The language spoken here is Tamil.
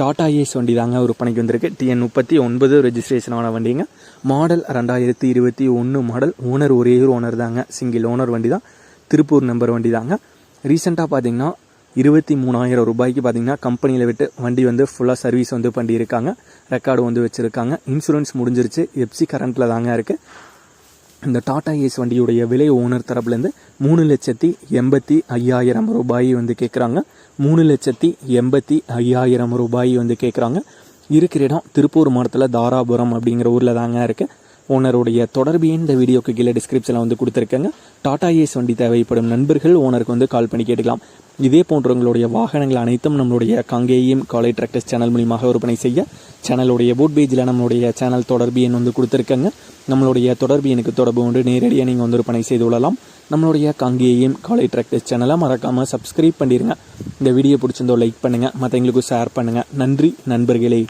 டாடா ஏஸ் வண்டி தாங்க விற்பனைக்கு வந்திருக்கு. டிஎன் முப்பத்தி ஒன்பது ரெஜிஸ்ட்ரேஷன் ஆன வண்டிங்க. மாடல் ரெண்டாயிரத்தி இருபத்தி ஒன்று மாடல் ஓனர் ஒரே ஒரு ஓனர் தாங்க. சிங்கிள் ஓனர் வண்டி தான் திருப்பூர் நம்பர் வண்டி தாங்க ரீசெண்டாக பார்த்தீங்கன்னா இருபத்தி மூணாயிரம் ரூபாய்க்கு பார்த்தீங்கன்னா கம்பெனியில் விட்டு வண்டி வந்து ஃபுல்லாக சர்வீஸ் வந்து பண்ணியிருக்காங்க. ரெக்கார்டு வந்து வச்சுருக்காங்க. இன்சூரன்ஸ் முடிஞ்சிருச்சு. எப்சி கரண்ட்டில் தாங்க இருக்குது இந்த டாடா ஏஸ் வண்டியுடைய விலை ஓனர் தரப்புலேருந்து மூணு லட்சத்தி எண்பத்தி ஐயாயிரம் ரூபாய் வந்து கேட்குறாங்க. மூணு லட்சத்தி எண்பத்தி ஐயாயிரம் ரூபாய் வந்து கேட்குறாங்க. இருக்கிற இடம் திருப்பூர் மாவட்டத்தில் தாராபுரம் அப்படிங்கிற ஊரில் தாங்க இருக்குது ஓனருடைய தொடர்பு இந்த வீடியோக்கு கீழே டிஸ்கிரிப்ஷனில் வந்து கொடுத்துருக்கேங்க. டாடா ஏஸ் வண்டி தேவைப்படும் நண்பர்கள் ஓனருக்கு வந்து கால் பண்ணி கேட்டுக்கலாம். இதே போன்றவங்களுடைய வாகனங்கள் அனைத்தும் நம்மளுடைய காங்கேயம் காலை டிராக்டர்ஸ் சேனல் மூலியமாக விற்பனை செய்ய சேனலுடைய போட் பேஜில் நம்மளுடைய சேனல் தொடர்பு எண் வந்து கொடுத்துருக்கேங்க. நம்மளுடைய தொடர்பு எனக்கு தொடர்பு கொண்டு நேரடியாக நீங்கள் வந்து விற்பனை செய்து கொள்ளலாம். நம்மளுடைய காங்கேயம் காலை டிராக்டர்ஸ் சேனலை மறக்காமல் சப்ஸ்கிரைப் பண்ணிடுங்க இந்த வீடியோ பிடிச்சிருந்தோ லைக் பண்ணுங்கள் மற்றவங்களுக்கும் ஷேர் பண்ணுங்கள் நன்றி நண்பர்களே.